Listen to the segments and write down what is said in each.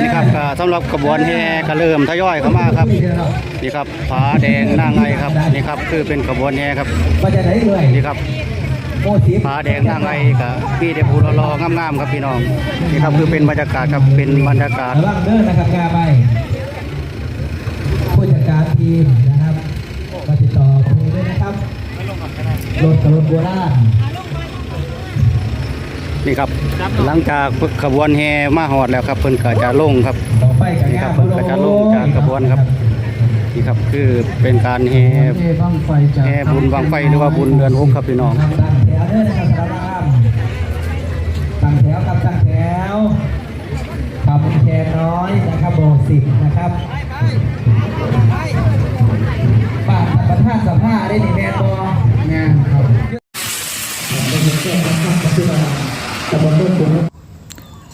นี่ครับก็สำหรับกระบวนแห่ก็เริ่มทยอยเข้ามาครับนี่ครับผาแดงนางไงครับนี่ครับคือเป็นกระบวนแห่ครับมาจากไหนเลยนี่ครับโอ้ทิพย์ผาแดงนางไงกับพี่เดพูรอๆงามๆครับพี่น้องนี่ครับคือเป็นบรรยากาศครับเป็นบรรยากาศระวังเด้อนะครับกาไปผู้จัดการทีมนะครับมาติดต่อครูด้วยนะครับรถกับรถโบราณ นี่ครับ หลังจากขบวนแห่มาหอดแล้วครับเพิ่นก็จะลงครับนี่ครับเพิ่นก็จะลงจากกระบวนครับนี่ครับคือเป็นการแห่แห่บุญบังไฟหรือว่าบุญเดือนหกครับพี่น้องตั้งแถวครับสารามตั้งแถวครับตั้งแถวขับแชร์น้อยนะครับโบสิบนะครับป้าประธานสภาได้หนึ่งแมนบองานครับ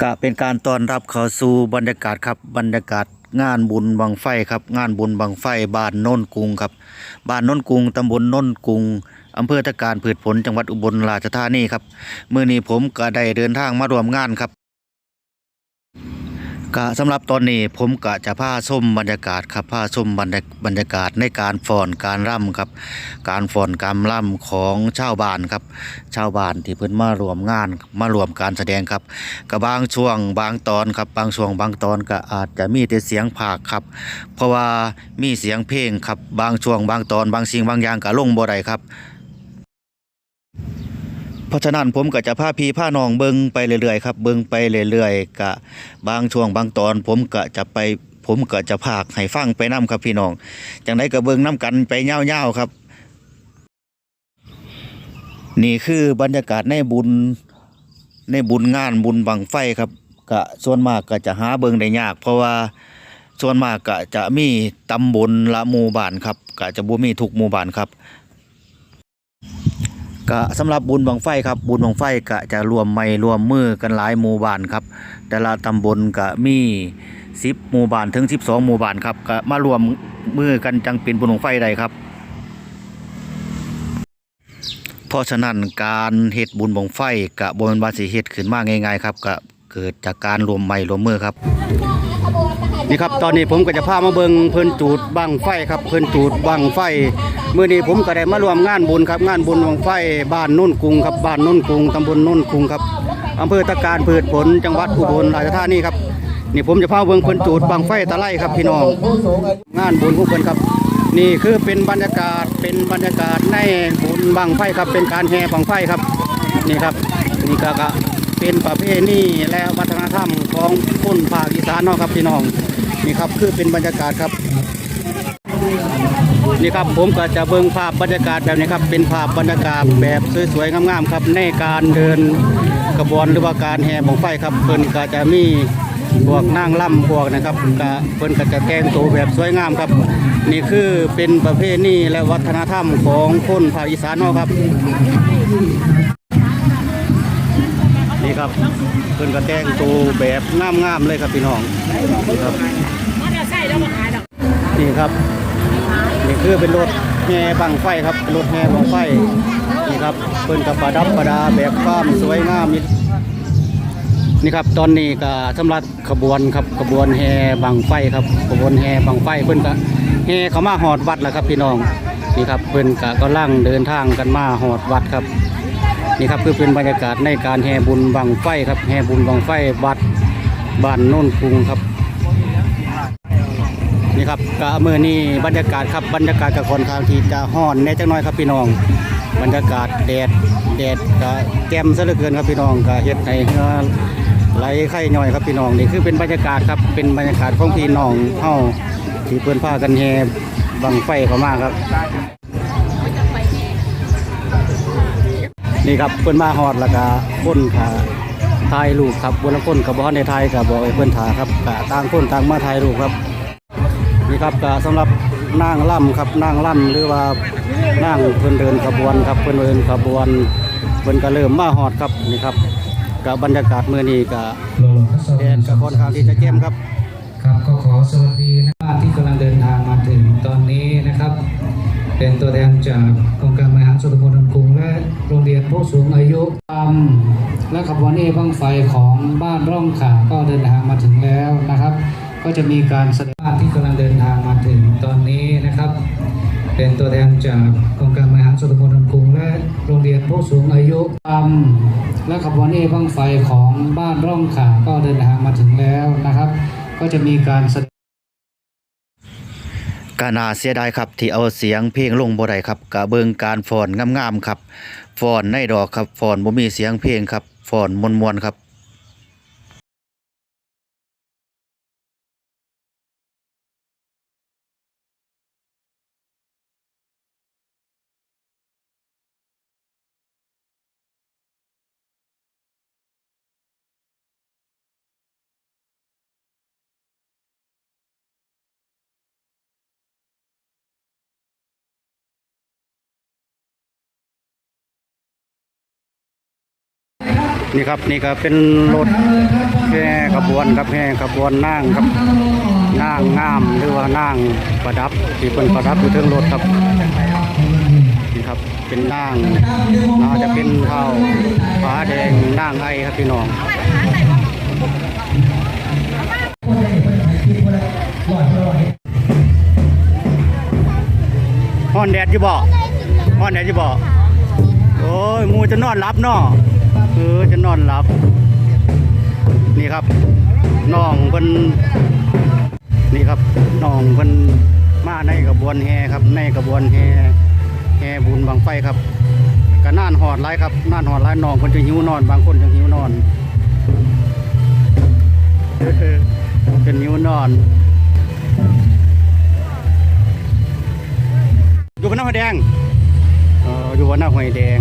ก็เป็นการต้อนรับเข้าสู่บรรยากาศครับบรรยากาศงานบุญบังไฟครับ งานบุญบังไฟบ้านโน่นกรุงครับบ้านโน่นกรุงตำบลโน่นกรุงอำเภอตะการผืดผลจังหวัดอุบลราชธานีครับเมื่อนี้ผมก็ได้เดินทางมาร่วมงานครับ ก็สำหรับตอนนี้ผมก็จะพาชมบรรยากาศครับพาชมบรรยาบรรยากาศในการฟ้อนการร่ำครับ การฟ้อนการร่ำของชาวบ้านครับชาวบ้านที่เพิ่นมารวมงานมารวมการแสดงครับก็บางช่วงบางตอนครับบางช่วงบางตอนก็อาจจะมีแต่เสียงภาคครับ เพราะว่ามีเสียงเพลงครับบางช่วงบางตอนบางสิ่งบางอย่างก็ลงบ่ได้ครับ ราะฉะนั้นผมก็จะพาพี่พาน้องเบิงไปเรื่อยๆครับเบิงไปเรื่อยๆก็บางช่วงบางตอน ผมก็จะไป ผมก็จะพากให้ฟังไปนํครับพี่น้องจังไดก็เบิงนํกันไปยาๆครับ นี่คือบรรยากาศในบุญในบุญงานบุญบังไฟครับก็ส่วนมากก็จะหาเบิงได้ยาก เพราะว่าส่วนมากก็จะมีตำบลละหมู่บ้านครับก็จะบ่มีทุกหมู่บ้านครับ ก็สำหรับบุญบังไฟครับบุญบังไฟก็จะรวมไม่รวมมือกันหลายหมู่บ้านครับ แต่ละตำบลก็มี10หมู่บ้านถึง12หมู่บ้านครับก็มารวมมือกันจังเป็นบุญบังไฟได้ครับ เพราะฉะนั้นการเฮ็ดบุญบังไฟกะบ่แม่นว่าสิเฮ็ดขึ้นมาง่าย ๆ ครับก็เกิดจากการรวมไม้รวมมือครับ นี่ครับตอนนี้ผมก็จะพามาเบิงเพิ่นจูดบังไฟครับเพิ่นจูดบังไฟเมื้อนี้ผมก็ได้มารวมงานบุญครับงานบุญบังไฟบ้านนุ่นกรุงครับบ้านนุ่นกรุงตำบลนุ่นกรุงครับอำเภอตะการพืชผลจังหวัดอุบลราชธานีครับนี่ผมจะพาเบิงเพิ่นจูดบังไฟตะไลครับพี่น้อง งานบุญของเพิ่นครับ นี่คือเป็นบรรยากาศเป็นบรรยากาศในบุญบังไฟครับเป็นการแห่บังไฟครับนี่ครับนี่ก็ก็ เป็นประเพณีและวัฒนธรรมของคนภาคอีสานเนาะครับพี่น้องนี่ครับคือเป็นบรรยากาศครับนี่ครับผมก็จะเบิ่งภาพบรรยากาศแบบนี้ครับเป็นภาพบรรยากาศแบบสวยๆงามๆครับในการเดินกระบวนหรือว่าการแห่บังไฟครับเพิ่นก็จะมีพวกนางล่ำพวกนะครับก็เพิ่นก็จะแต่งตัวแบบสวยงามครับ นี่คือเป็นประเพณีและวัฒนธรรมของคนภาคอีสานเนาะครับ นี่ครับเพิ่นก็แต่งตัวแบบงามๆเลยครับพี่น้องนี่ครับนี่ครับนี่คือเป็นรถแห่บังไฟครับรถแห่บังไฟนี่ครับเพิ่นกับประดับประดาแบบความสวยงามนี่นี่ครับตอนนี้ก็สำหรับขบวนครับขบวนแห่บังไฟครับขบวนแห่บังไฟเพิ่นก็แห่เข้ามาหอดวัดแล้วครับพี่น้องนี่ครับเพิ่นก็กำลังเดินทางกันมาหอดวัดครับ นี่ครับคือเป็นบรรยากาศในการแห่บุญบังไฟครับแห่บุญบังไฟวัดบ้านโน่นกรุงครับนี่ครับก็เมื่อนี้บรรยากาศครับบรรยากาศกับคนทางที่จะห้อนแน่จังน้อยครับพี่น้อง บรรยากาศแดดแดดก็แจ่มซะเหลือเกินครับพี่น้องก็เฮ็ดให้เหงื่อไหลไข่ย่อยครับพี่น้องนี่คือเป็นบรรยากาศครับเป็นบรรยากาศของพี่น้องเฮาที่เพิ่อนพากันแห่บังไฟเข้ามาครับ นี่ครับเพิ่อนมาฮอดแล้วก็คนขาถ่ายรูปครับบนละคนกับบ่ในไทยก็บบอกเพิ่อนถ่าครับก็ต่างคนต่างมาถ่ายรูปครับนี่ครับก็สำหรับนางล่ำครับนางล่ำหรือว่านางเพิ่อนเดินขบวนครับเพิ่อนเดินขบวนเพิ่อนก็เริ่มมาฮอดครับนี่ครับกับบรรยากาศเมื้อนี้ก็แดดก็ค่อนข้างที่จะแจมครับครับก็ขอสวัสดีนะบ้านที่กำลังเดินทางมาถึงตอนนี้นะครับ เป็นตัวแทนจากองค์การบริหารส่วนตำบลนนกรุงและโรงเรียนผู้สูงอายุตามและขบวนเอบังไฟของบ้านร่องขาก็เดินทางมาถึงแล้วนะครับ ก็จะมีการแสดงที่กำลังเดินทางมาถึงตอนนี้นะครับ เป็นตัวแทนจากองค์การบริหารส่วนตำบลนนกรุงและโรงเรียนผู้สูงอายุตามและขบวนเอบังไฟของบ้านร่องขาก็เดินทางมาถึงแล้วนะครับ ก็จะมีการแสดง กานาเสียดายครับที่เอาเสียงเพลงลงบ่ได้ครับกะเบิงการฟอนงามๆครับฟอนในดอกครับฟอนบ่มีเสียงเพลงครับฟอนมวนๆครับ นี่ครับนี่ก็เป็นรถแห่ขบวนครับแห่ขบวนนางครับนางงามหรือว่านางประดับที่เป็นประดับอยู่เทิงรถครับนี่ครับเป็นนางน่าจะเป็นเท้าฟ้าแดงนางไอครับพี่น้องฮ้อนแดดอยู่บ่ฮ้อนแดดอยู่บ่โอ้ยมูจะนอนหลับเนาะ เออจะนอนหลับ นี่ครับน้องเพิ่นนี่ครับน้องเพิ่นมาในกระบวนแห่ครับ ในกระบวนแห่แห่บุญบังไฟครับก็น่านหอดหลายครับน่านหอดหลายน้องเพิ่นจะหิวนอน บางคนจะหิวนอนเออเป็นหิวนอนอยู่บนหน้าหอยแดงเอออยู่บนหน้าหอยแดง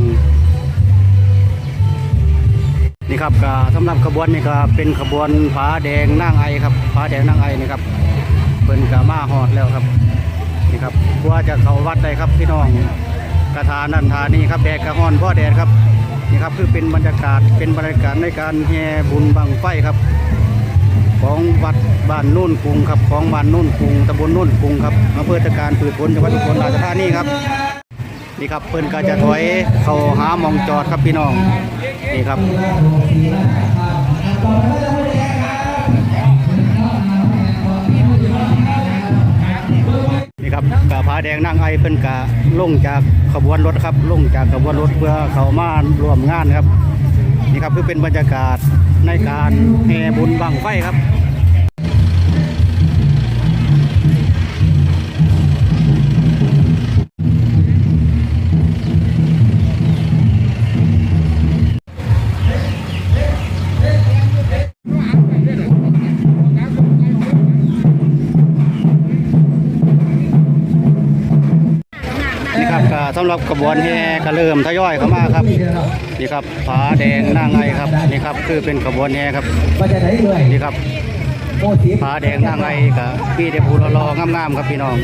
นี่ครับก็สำหรับขบวนนี่ก็เป็นขบวนผาแดงนางไอครับผาแดงนางไอนี่ครับเพิ่นก็มาฮอดแล้วครับนี่ครับกว่าจะเขาวัดได้ครับพี่น้องกระทานันทานี่ครับแดดกระห้อนพ่อแดดครับนี่ครับคือเป็นบรรยากาศเป็นบรรยากาศในการแห่บุญบังไฟครับ ของวัดบ้านนุ่นกรุงครับของบ้านนุ่นกรุงตำบลนุ่นกรุงครับอำเภอตะการผืดผลจังหวัดอุบลราชธานีครับนี่ครับเพิ่นก็จะถอยเข้าหามองจอดครับพี่น้อง นี่ครับนี่ครับกาผาแดงนั่งไอเพิ่นกาลงจากขบวนรถครับลงจากขบวนรถเพื่อเขามาร่วมงานครับ นี่ครับคือเป็นบรรยากาศในการแห่บุญบังไฟครับ สำหรับกระบวนแห่ก็เริ่มทยอยเข้ามาครับนี่ครับผาแดงนางไอครับนี่ครับคือเป็นกระบวนแห่ครับมาจากไหนเอ่ยนี่ครับโมทิพผาแดงนางไอกับพี่เดบูรอๆงามๆครับพี่น้อง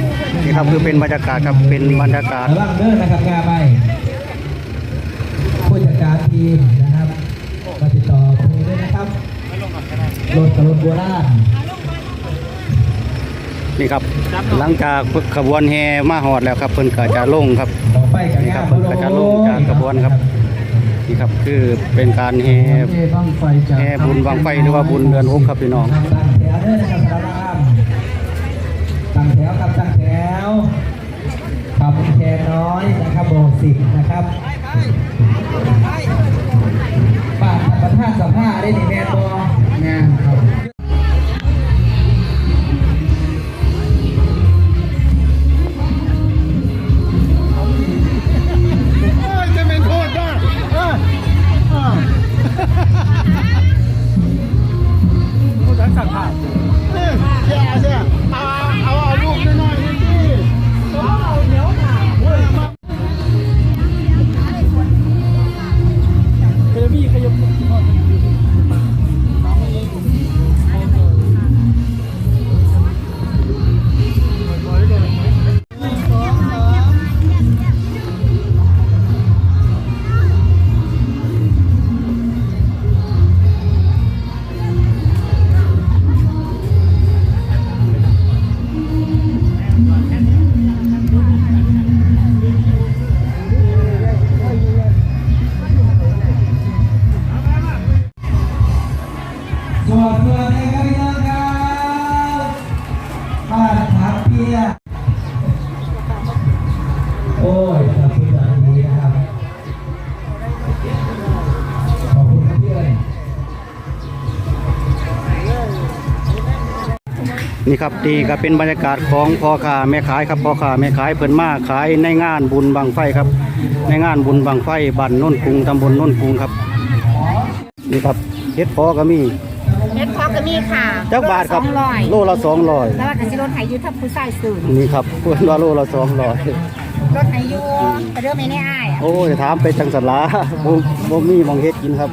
นี่ครับคือเป็นบรรยากาศครับเป็นบรรยากาศระวังเด้อนะครับงาไปผู้จัดการทีมนะครับมาติดต่อครูด้วยนะครับรถกับรถโบราณ นี่ครับ หลังจากขบวนแห่มาหอดแล้วครับเพิ่นก็จะลงครับนี่ครับเพิ่นก็จะลงจากกระบวนครับนี่ครับคือเป็นการแห่แห่บุญบังไฟหรือว่าบุญเดือนหกครับพี่น้องตั้งแถวครับตั้งแถวครับแถวขับแค่น้อยนะครับโบสิบนะครับบ้าประธานสภาได้นี่แม่บองานครับ นี่ครับนี่ก็เป็นบรรยากาศของพ่อค้าแม่ขายครับพ่อค้าแม่ขายเพิ่นมาขายในงานบุญบังไฟครับ ในงานบุญบังไฟบ้านโน้นกรุงตำบลโน้นกรุงครับนี่ครับเฮ็ดพอก็มีเม็ดพอก็มีค่ะจักบาทครับสองร้อยโลละสองร้อยแล้วว่ากสิรถไถอยุทับผู้ชายสื่อนี่ครับเพิ่นว่าโลละสองร้อยรถไถอยูไปเรื่องไม่ได้อ้ายอะโอ้ยถามไปจังสันลาบ่บ่มีหมองเฮ็ดกินครับ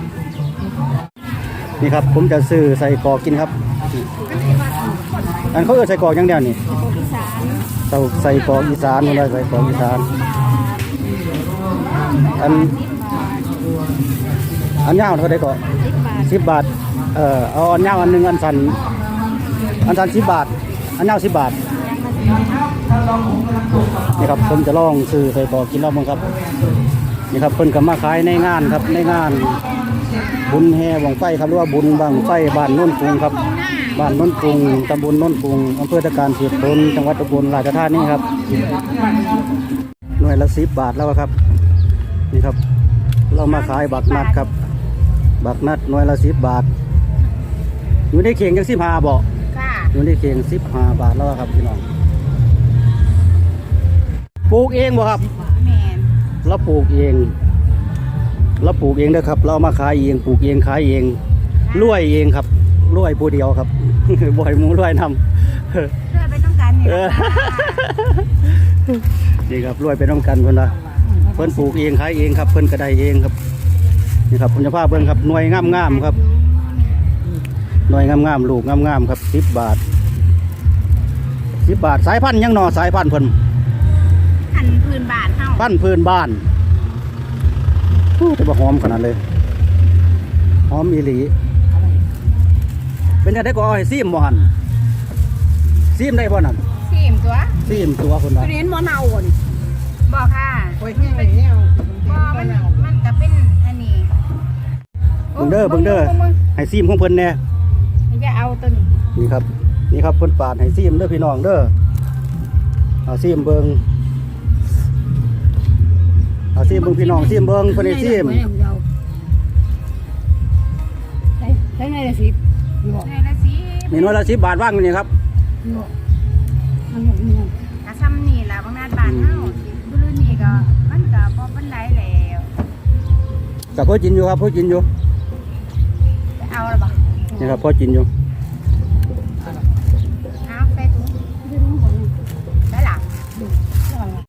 นี่ครับผมจะซื้อใส่กรอกกินครับ อันเขาเออใส่กรอกอย่างเดียวนี่อีสานเต้าใส่กรอกอีสานมันได้ใส่กรอกอีสาน อันอันยาวเท่าไดก็สิบบาทสิบบาทเอ่อเอาอันยาวอันหนึงอันสันอันสันสิบบาท อันยาวสิบบาทนี่ครับผมจะลองซื้อใส่กรอกกินแล้วมั้งครับนี่ครับเพิ่นก็มาขายในงานครับในงาน บุญแห่บังไฟครับหรือว่าบุญบังไฟบ้านโน้นกรุงครับ บ้านโน้นกรุงตำบลโน้นกรุงอำเภอตะการเสียบตนจังหวัดอุบลราชธานีครับ หน่วยละสิบบาทแล้วครับ นี่ครับ เรามาขายบักนัดครับ บักนัดหน่วยละสิบบาท อยู่ในเข่งยังสิบห้าบอกค่ะอยู่ในเข่งสิบห้าบาทแล้วครับพี่น้อง ปลูกเองบ่ครับแมนเราปลูกเองเราปลูกเองเด้อครับ เราเอามาขายเอง ปลูกเองขายเองรวยเองครับรวยผู้เดียวครับ บ่อยมูรวยนำเพื่อไปต้องการเนี่ยนี่ครับรวยไปน้องกันเพิ่นนะเพิ่นปลูกเองขายเองครับเพิ่นก็ไดเองครับนี่ครับผมจะพาเพิ่นครับหน่วยงามๆครับหน่วยงามๆลูกงามๆครับสิบบาทสิบบาทสายพันธุ์ยังหนอสายพันธุ์เพิ่นพันพื้นบาทเท่าพันพื้นบ้านโอ้แต่ว่าหอมขนาดเลยหอมอีหลี เป็นจังไดก็เอาให้ซีมบ่หั่นซีมได้บ่นั่นสิมตัวซีมตัวคนตัละวนี้มันเน่าอะนี่บอกค่ะโอ้ยแห้งเลยเนี่ยบอมันมันก็เป็นอันนี้เบิ่งเด้อเบิ่งเด้อให้ซีมของเพิ่นแหน่มันจะเอาตัวนี้นี่ครับนี่ครับเพิ่นปาดให้ซีมเด้อพี่น้องเด้อเอาซีมเบิ่งเอาซีมเบิ่งพี่น้องซีมเบิ่งเพิ่นให้ซีมได้ไงละสิบ ได้ละสิบนี่หน่วยละ10บาทว่างอยู่นี่ครับกะซ้ำนี่ล่ะบางนาดบานเฮาบุรุษนี่ก็มันก็บ่ปานใดแล้วแต่พอกินอยู่ครับพอกินอยู่จะเอาละบ่นี่ครับพอกินอยู่